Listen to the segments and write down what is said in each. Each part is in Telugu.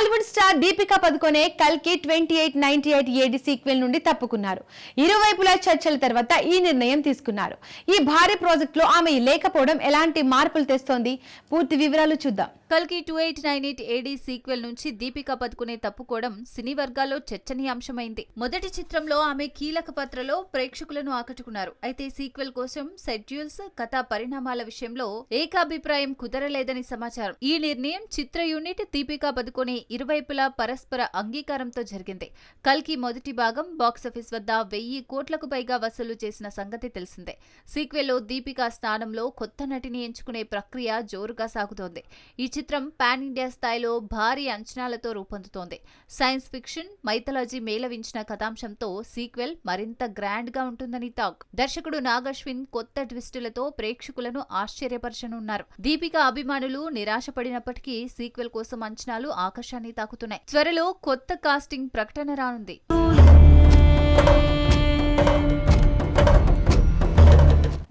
బాలీవుడ్ స్టార్ దీపికా పదుకొనే కల్కి twenty eight ninety eight AD sequel నుండి తప్పుకున్నారు. ఇరువైపులా చర్చల తర్వాత ఈ నిర్ణయం తీసుకున్నారు. ఈ భారీ ప్రాజెక్టులో ఆమె లేకపోవడం ఎలాంటి మార్పులు తెస్తోంది? పూర్తి వివరాలు చూద్దాం. కల్కి two eight nine eight AD sequel నుంచి దీపికా పదుకునే తప్పుకోవడం సినీ వర్గాల్లో చర్చనీయాంశమైంది. మొదటి చిత్రంలో ఆమె కీలక పాత్రలో ప్రేక్షకులను ఆకట్టుకున్నారు. అయితే సీక్వెల్ కోసం షెడ్యూల్స్ కథా పరిణామాల విషయంలో ఏకాభిప్రాయం కుదరలేదని సమాచారం. ఈ నిర్ణయం చిత్ర యూనిట్ దీపికా పదుకునే ఇరువైపులా పరస్పర అంగీకారంతో జరిగింది. కల్కి మొదటి భాగం బాక్సాఫీస్ వద్ద వెయ్యి కోట్లకు పైగా వసూలు చేసిన సంగతి తెలిసిందే. సీక్వెల్లో దీపికా స్థానంలో కొత్త నటిని ఎంచుకునే ప్రక్రియ జోరుగా సాగుతోంది. ఈ చిత్రం పాన్ ఇండియా స్థాయిలో భారీ అంచనాలతో రూపొందుతోంది. సైన్స్ ఫిక్షన్ మైథలాజీ మేళవించిన కథాంశంతో సీక్వెల్ మరింత గ్రాండ్గా ఉంటుందని టాక్. దర్శకుడు నాగశ్విన్ కొత్త ట్విస్టులతో ప్రేక్షకులను ఆశ్చర్యపరచనున్నారు. దీపిక అభిమానులు నిరాశపడినప్పటికీ సీక్వెల్ కోసం అంచనాలు ఆకాశాన్ని తాకుతున్నాయి. త్వరలో కొత్త కాస్టింగ్ ప్రకటన రానుంది.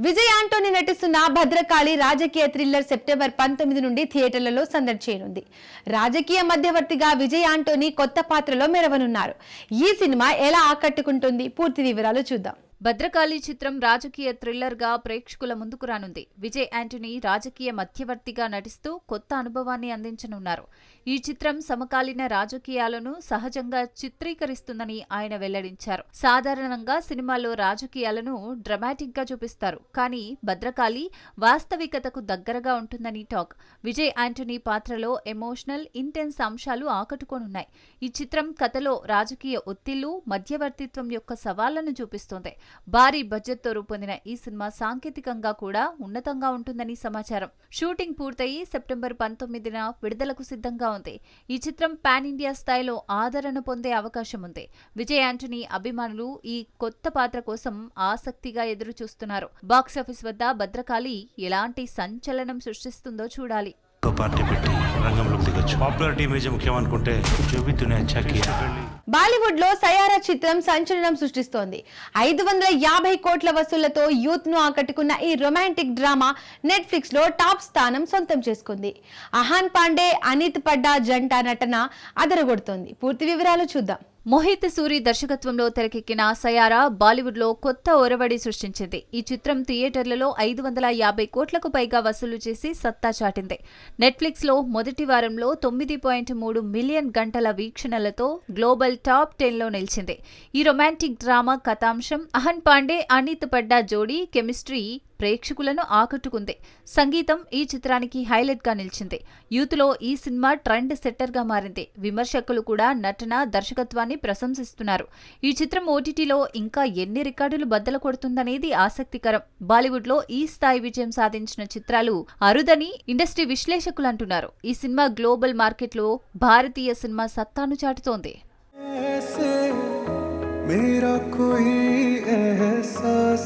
విజయ్ ఆంటోనీ నటిస్తున్న భద్రకాళి రాజకీయ థ్రిల్లర్ సెప్టెంబర్ పంతొమ్మిది నుండి థియేటర్లలో సందడి చేయనుంది రాజకీయ మధ్యవర్తిగా విజయ్ ఆంటోని కొత్త పాత్రలో మెరవనున్నారు. ఈ సినిమా ఎలా ఆకట్టుకుంటుంది? పూర్తి వివరాలు చూద్దాం. భద్రకాళి చిత్రం రాజకీయ థ్రిల్లర్గా ప్రేక్షకుల ముందుకు రానుంది. విజయ్ యాంటనీ రాజకీయ మధ్యవర్తిగా నటిస్తూ కొత్త అనుభవాన్ని అందించనున్నారు. ఈ చిత్రం సమకాలీన రాజకీయాలను సహజంగా చిత్రీకరిస్తుందని ఆయన వెల్లడించారు. సాధారణంగా సినిమాల్లో రాజకీయాలను డ్రమాటిక్గా చూపిస్తారు. కానీ భద్రకాళి వాస్తవికతకు దగ్గరగా ఉంటుందని టాక్. విజయ్ యాంటనీ పాత్రలో ఎమోషనల్ ఇంటెన్స్ అంశాలు ఆకట్టుకోనున్నాయి. ఈ చిత్రం కథలో రాజకీయ ఒత్తిళ్ళు మధ్యవర్తిత్వం యొక్క సవాళ్ళను చూపిస్తోంది. భారీ బడ్జెట్తో రూపొందిన ఈ సినిమా సాంకేతికంగా కూడా ఉన్నతంగా ఉంటుందని సమాచారం. షూటింగ్ పూర్తయి సెప్టెంబర్ పంతొమ్మిదిన విడుదలకు సిద్ధంగా ఉంది. ఈ చిత్రం పాన్ ఇండియా స్థాయిలో ఆదరణ పొందే అవకాశం ఉంది. విజయ్ యాంటనీ అభిమానులు ఈ కొత్త పాత్ర కోసం ఆసక్తిగా ఎదురు చూస్తున్నారు బాక్సాఫీస్ వద్ద భద్రకాళి ఎలాంటి సంచలనం సృష్టిస్తుందో చూడాలి. పార్టీ పెట్టి రంగంలోకి దిగొచ్చు. పాపులారిటీ ఇమేజ్ ముఖ్యం అనుకుంటే చూపితూనే అచ్చా బాలీవుడ్లో సయారా చిత్రం సంచలనం సృష్టిస్తోంది. ఐదు వందల యాభై కోట్ల వసూళ్ళతో యూత్ను ఆకట్టుకున్న ఈ రొమాంటిక్ డ్రామా నెట్ఫ్లిక్స్లో టాప్ స్థానం సొంతం చేసుకుంది. అహాన్ పాండే అనిత్ పడ్డా జంట నటన అదరగొడుతోంది. పూర్తి వివరాలు చూద్దాం. మోహిత్ సూరి దర్శకత్వంలో తెరకెక్కిన సయారా బాలీవుడ్లో కొత్త ఒరవడి సృష్టించింది. ఈ చిత్రం థియేటర్లలో ఐదు వందల యాభై కోట్లకు పైగా వసూలు చేసి సత్తా చాటింది. నెట్ఫ్లిక్స్లో మొదటి వారంలో తొమ్మిది పాయింట్ మూడు మిలియన్ గంటల వీక్షణలతో గ్లోబల్ టాప్ టెన్లో నిలిచింది. ఈ రొమాంటిక్ డ్రామా కథాంశం అహన్ పాండే అనిత్ పడ్డా జోడీ కెమిస్ట్రీ ప్రేక్షకులను ఆకట్టుకుంది సంగీతం ఈ చిత్రానికి హైలైట్ గా నిలిచింది యూత్ లో ఈ సినిమా ట్రెండ్ సెట్టర్ గా మారింది విమర్శకులు కూడా నటన దర్శకత్వాన్ని ప్రశంసిస్తున్నారు ఈ చిత్రం ఓటీటీలో ఇంకా ఎన్ని రికార్డులు బద్దలు కొడుతుందనేది ఆసక్తికరం బాలీవుడ్ లో ఈ స్థాయి విజయం సాధించిన చిత్రాలు అరుదని ఇండస్ట్రీ విశ్లేషకులు అంటున్నారు ఈ సినిమా గ్లోబల్ మార్కెట్లో భారతీయ సినిమా సత్తాను చాటుతోంది ऐसे मेरा कोई एहसास